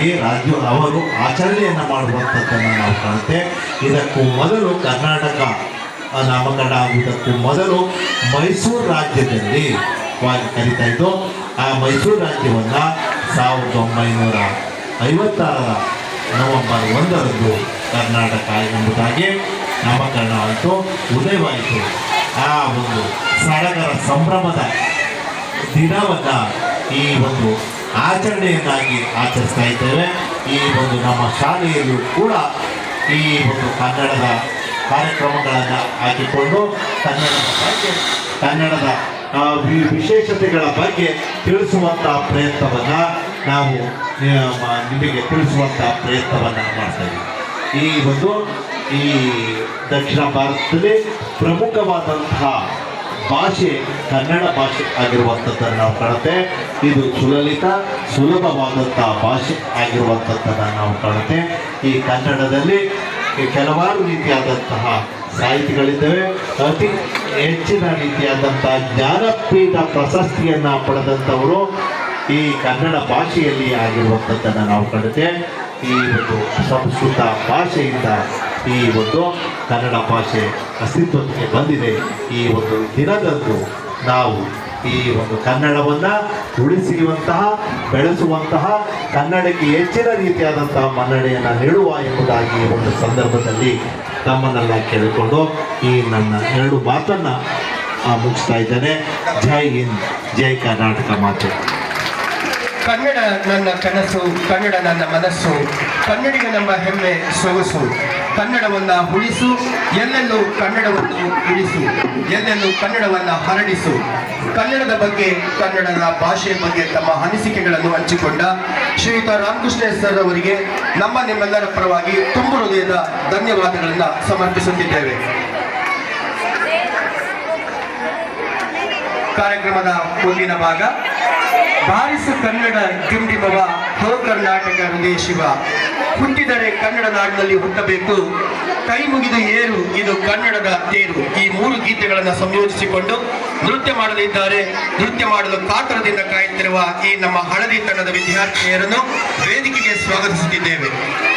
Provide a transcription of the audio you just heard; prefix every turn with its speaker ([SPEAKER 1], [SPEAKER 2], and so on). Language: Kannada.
[SPEAKER 1] ಎಂಬುದಾಗಿ ರಾಜ್ಯ ಅವರು ಆಚರಣೆಯನ್ನು ಮಾಡುವಂಥದ್ದನ್ನು ನಾವು ಕಾಣುತ್ತೆ ಇದಕ್ಕೂ ಮೊದಲು ಕರ್ನಾಟಕ ನಾಮಕರಣ ಆಗುವುದಕ್ಕೂ ಮೊದಲು ಮೈಸೂರು ರಾಜ್ಯದಲ್ಲಿ ಕರೀತಾ ಇದ್ದು, ಆ ಮೈಸೂರು ರಾಜ್ಯವನ್ನು ಸಾವಿರದ ಒಂಬೈನೂರ ಐವತ್ತಾರರ ನವೆಂಬರ್ ಒಂದರಂದು ಕರ್ನಾಟಕ ಎಂಬುದಾಗಿ ನಾಮಕರಣ ಆಯಿತು. ಉದಯವಾಯಿತು. ಆ ಒಂದು ಸಡಗರ ಸಂಭ್ರಮದ ದಿನವನ್ನು ಈ ಒಂದು ಆಚರಣೆಯನ್ನಾಗಿ ಆಚರಿಸ್ತಾ ಇದ್ದೇವೆ ಈ ಒಂದು ನಮ್ಮ ಶಾಲೆಯಲ್ಲೂ ಕೂಡ ಈ ಒಂದು ಕನ್ನಡದ ಕಾರ್ಯಕ್ರಮಗಳನ್ನು ಹಾಕಿಕೊಂಡು ಕನ್ನಡದ ಬಗ್ಗೆ, ಕನ್ನಡದ ವಿಶೇಷತೆಗಳ ಬಗ್ಗೆ ತಿಳಿಸುವಂಥ ಪ್ರಯತ್ನವನ್ನು ನಾವು ನಿಮಗೆ ತಿಳಿಸುವಂಥ ಪ್ರಯತ್ನವನ್ನು ಮಾಡ್ತಾ ಇದ್ದೀವಿ. ಈ ಒಂದು, ಈ ದಕ್ಷಿಣ ಭಾರತದಲ್ಲಿ ಪ್ರಮುಖವಾದಂತಹ ಭಾಷೆ, ಕನ್ನಡ ಭಾಷೆ ಆಗಿರುವಂಥದ್ದನ್ನು ನಾವು ಕಾಣುತ್ತೆ. ಇದು ಸುಲಲಿತ, ಸುಲಭವಾದಂಥ ಭಾಷೆ ಆಗಿರುವಂಥದ್ದನ್ನು ನಾವು ಕಾಣುತ್ತೆ. ಈ ಕನ್ನಡದಲ್ಲಿ ಕೆಲವಾರು ರೀತಿಯಾದಂತಹ ಸಾಹಿತಿಗಳಿದ್ದಾವೆ. ಅತಿ ಹೆಚ್ಚಿನ ರೀತಿಯಾದಂಥ ಜ್ಞಾನಪೀಠ ಪ್ರಶಸ್ತಿಯನ್ನು ಪಡೆದಂಥವರು ಈ ಕನ್ನಡ ಭಾಷೆಯಲ್ಲಿ ಆಗಿರುವಂಥದ್ದನ್ನು ನಾವು ಕಾಣುತ್ತೆ. ಈ ಒಂದು ಸಂಸ್ಕೃತ ಭಾಷೆಯಿಂದ ಈ ಒಂದು ಕನ್ನಡ ಭಾಷೆ ಅಸ್ತಿತ್ವಕ್ಕೆ ಬಂದಿದೆ. ಈ ಒಂದು ದಿನದಂದು ನಾವು ಈ ಒಂದು ಕನ್ನಡವನ್ನು ಉಳಿಸುವಂತಹ ಬೆಳೆಸುವಂತಹ, ಕನ್ನಡಕ್ಕೆ ಹೆಚ್ಚಿನ ರೀತಿಯಾದಂತಹ ಮನ್ನಣೆಯನ್ನು ನೀಡುವ ಎಂಬುದಾಗಿ ಒಂದು ಸಂದರ್ಭದಲ್ಲಿ ತಮ್ಮನ್ನೆಲ್ಲ ಕೇಳಿಕೊಂಡು ಈ ನನ್ನ ಎರಡು ಮಾತನ್ನು ಮುಗಿಸ್ತಾ ಇದ್ದೇನೆ. ಜೈ ಹಿಂದ್, ಜೈ ಕರ್ನಾಟಕ ಮಾತು.
[SPEAKER 2] ಕನ್ನಡ ನನ್ನ ಕನಸು, ಕನ್ನಡ ನನ್ನ ಮನಸ್ಸು, ಕನ್ನಡಿಗ ನಮ್ಮ ಹೆಮ್ಮೆ ಸೊಗಸು. ಕನ್ನಡವನ್ನ ಉಳಿಸು, ಎಲ್ಲೆಲ್ಲೂ ಕನ್ನಡವನ್ನು ಉಳಿಸು, ಎಲ್ಲೆಲ್ಲೂ ಕನ್ನಡವನ್ನ ಹರಡಿಸು. ಕನ್ನಡದ ಬಗ್ಗೆ, ಕನ್ನಡದ ಭಾಷೆಯ ಬಗ್ಗೆ ತಮ್ಮ ಅನಿಸಿಕೆಗಳನ್ನು ಹಂಚಿಕೊಂಡ ಶ್ರೀಯುತ ರಾಮಕೃಷ್ಣ ಸರ್ ಅವರಿಗೆ ನಮ್ಮ ನಿಮ್ಮೆಲ್ಲರ ಪರವಾಗಿ ತುಂಬು ಹೃದಯದ ಧನ್ಯವಾದಗಳನ್ನು ಸಮರ್ಪಿಸುತ್ತಿದ್ದೇವೆ. ಕಾರ್ಯಕ್ರಮದ ಮುಂದಿನ ಭಾಗ, ಬಾರಿಸು ಕನ್ನಡ ಡಿಂಡಿಮವ ಹೋ ಕರ್ನಾಟಕ ಹೃದಯ ಶಿವ. ಹುಟ್ಟಿದರೆ ಕನ್ನಡ ನಾಡಿನಲ್ಲಿ ಹುಟ್ಟಬೇಕು. ಕೈ ಮುಗಿದು ಏರು, ಇದು ಕನ್ನಡದ ತೇರು. ಈ ಮೂರು ಗೀತೆಗಳನ್ನು ಸಂಯೋಜಿಸಿಕೊಂಡು ನೃತ್ಯ ಮಾಡಲಿದ್ದಾರೆ. ನೃತ್ಯ ಮಾಡಲು ಕಾತರದಿಂದ ಕಾಯುತ್ತಿರುವ ಈ ನಮ್ಮ ಹಳದಿ ತಂಡದ ವಿದ್ಯಾರ್ಥಿನಿಯರನ್ನು ವೇದಿಕೆಗೆ ಸ್ವಾಗತಿಸುತ್ತಿದ್ದೇವೆ.